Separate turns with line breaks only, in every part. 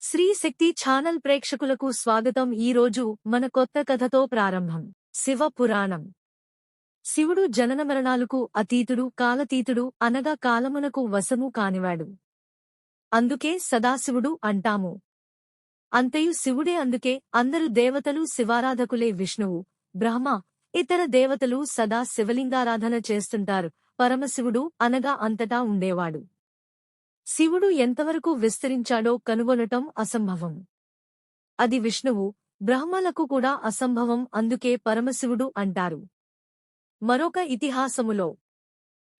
శ్రీ శక్తి channel ప్రేక్షకులకు స్వాగతం ఈ రోజు మన కొత్త కథతో ప్రారంభం. శివ పురాణం. శివుడు జనన మరణాలకు అతీతుడు కాలతీతుడు అనగా కాలమునకు వశము కానివాడు. అందుకే సదాశివుడు అంటాము. అంతయు శివుడే అందుకే అందరు దేవతలు శివారాధకులే విష్ణువు. బ్రహ్మ ఇతర దేవతలు సదా శివలింగారాధన చేస్తుంటారు. పరమశివుడు అనగా అంతటా ఉండేవాడు. శివుడు ఎంతవరకు విస్తరించాడో కనుగొనటం అసంభవం. అది విష్ణువు బ్రహ్మలకు కూడా అసంభవం అందుకే పరమశివుడు అంటారు. మరొక ఇతిహాసములో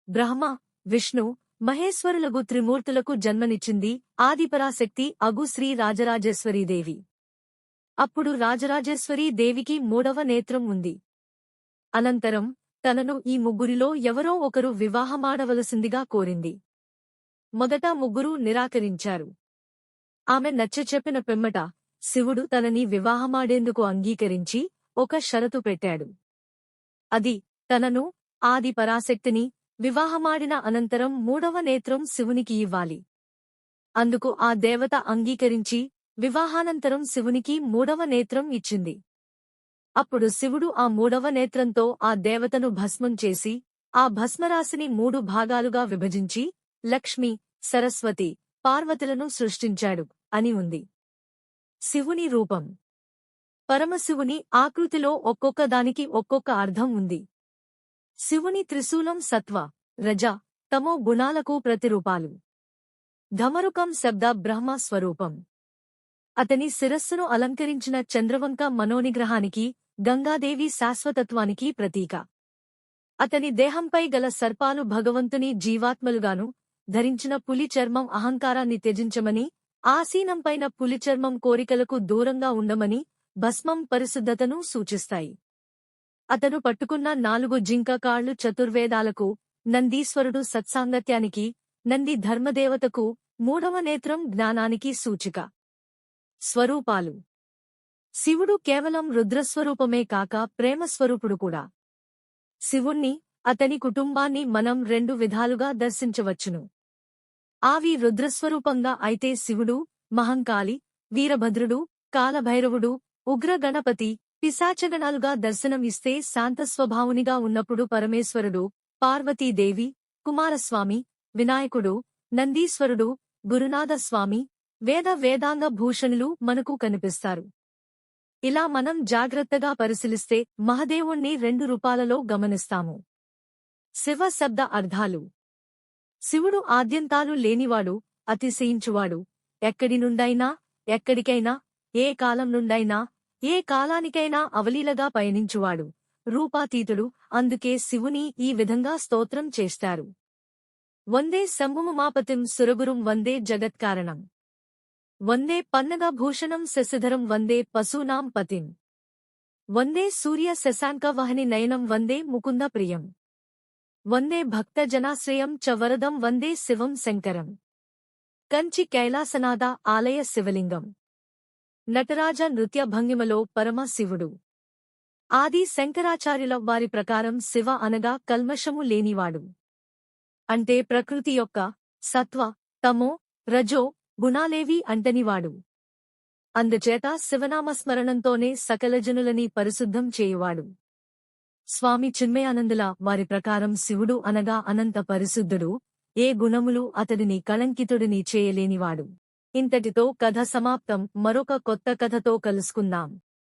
బ్రహ్మ విష్ణు మహేశ్వరులగు త్రిమూర్తులకు జన్మనిచ్చింది ఆదిపరాశక్తి అగు శ్రీ రాజరాజేశ్వరీదేవి అప్పుడు రాజరాజేశ్వరీ దేవికి మూడవ నేత్రం ఉంది. అనంతరం తనను ఈ ముగ్గురిలో ఎవరో ఒకరు వివాహమాడవలసిందిగా కోరింది. మొదట ముగ్గురూ నిరాకరించారు. ఆమె నచ్చచెప్పిన పిమ్మట శివుడు తనని వివాహమాడేందుకు అంగీకరించి ఒక షరతు పెట్టాడు. అది తనను ఆది పరాశక్తిని వివాహమాడిన అనంతరం మూడవ నేత్రం శివునికి ఇవ్వాలి. అందుకు ఆ దేవత అంగీకరించి వివాహానంతరం శివునికి మూడవ నేత్రం ఇచ్చింది. అప్పుడు శివుడు ఆ మూడవ నేత్రంతో ఆ దేవతను భస్మం చేసి ఆ భస్మరాశిని మూడు భాగాలుగా విభజించి లక్ష్మి సరస్వతి పార్వతులను సృష్టించాడు అని ఉంది. శివుని రూపం. పరమశివుని ఆకృతిలో ఒక్కొక్క దానికి ఒక్కొక్క అర్థం ఉంది. శివుని త్రిశూలం సత్వ రజ తమో గుణాలకు ప్రతిరూపాలు. ధమరుకం శబ్ద బ్రహ్మ స్వరూపం. అతని శిరస్సును అలంకరించిన చంద్రవంక మనోనిగ్రహానికి గంగాదేవి శాశ్వతత్వానికి ప్రతీక. అతని దేహంపై గల సర్పాలు భగవంతుని జీవాత్మలుగాను ధరించిన పులి చర్మం అహంకారాన్ని త్యజించమని ఆసీనంపైన పులి చర్మం కోరికలకు దూరంగా ఉండమని భస్మం పరిశుద్ధతను సూచిస్తాయి. అతను పట్టుకున్న నాలుగు జింక కాళ్ళు చతుర్వేదాలకు నందీశ్వరుడు సత్సాంగత్యానికి నంది ధర్మదేవతకు మూడవ నేత్రం జ్ఞానానికి సూచిక. స్వరూపాలు. శివుడు కేవలం రుద్రస్వరూపమే కాక ప్రేమస్వరూపుడు కూడా. శివుణ్ణి అతని కుటుంబాన్ని మనం రెండు విధాలుగా దర్శించవచ్చును. ఆవి రుద్రస్వరూపంగా అయితే శివుడు మహంకాళి వీరభద్రుడు కాలభైరవుడు ఉగ్రగణపతి పిశాచగణాలుగా దర్శనం ఇస్తే శాంతస్వభావునిగా ఉన్నప్పుడు పరమేశ్వరుడు పార్వతీదేవి కుమారస్వామి వినాయకుడు నందీశ్వరుడు గురునాథస్వామి వేద వేదాంగ భూషణులు మనకు కనిపిస్తారు. ఇలా మనం జాగ్రత్తగా పరిశీలిస్తే మహదేవుణ్ణి రెండు రూపాలలో గమనిస్తాము. శివ శబ్ద అర్థాలు శివుడు ఆద్యంతాలు లేనివాడు అతిశయించువాడు. ఎక్కడి నుండైనా ఎక్కడికైనా ఏ కాలం నుండైనా ఏ కాలానికైనా అవలీలగా పయనించువాడు. రూపాతీతుడు అందుకే శివుని ఈ విధంగా స్తోత్రం చేస్తారు. వందే శంభుమమాపతిం సురగురుం వందే జగత్కారణం. వందే పన్నగభూషణం శశిధరం వందే పశూనాం పతిం. వందే సూర్య శశాంక వహని నయనం వందే ముకుంద ప్రియం. వందే భక్తజనాశ్రయం చ వరదం వందే శివం శంకరం. కంచి కైలాసనాథ ఆలయ శివలింగం. నటరాజ నృత్య భంగిమలో పరమ శివుడు. ఆది శంకరాచార్యుల వారి ప్రకారం శివ అనగా కల్మషము లేనివాడు. అంటే ప్రకృతి యొక్క సత్వ తమో రజో గుణాలేవి అంటనివాడు. అందుచేత శివనామస్మరణంతోనే సకలజనులని పరిశుద్ధం చేయువాడు. స్వామి చిన్మయానందుల వారి ప్రకారం శివుడు అనగా అనంత పరిశుద్ధుడు. ఏ గుణములు అతడిని కళంకితుడిని చేయలేనివాడు. ఇంతటితో కథ సమాప్తం. మరొక కొత్త కథతో కలుసుకుందాం.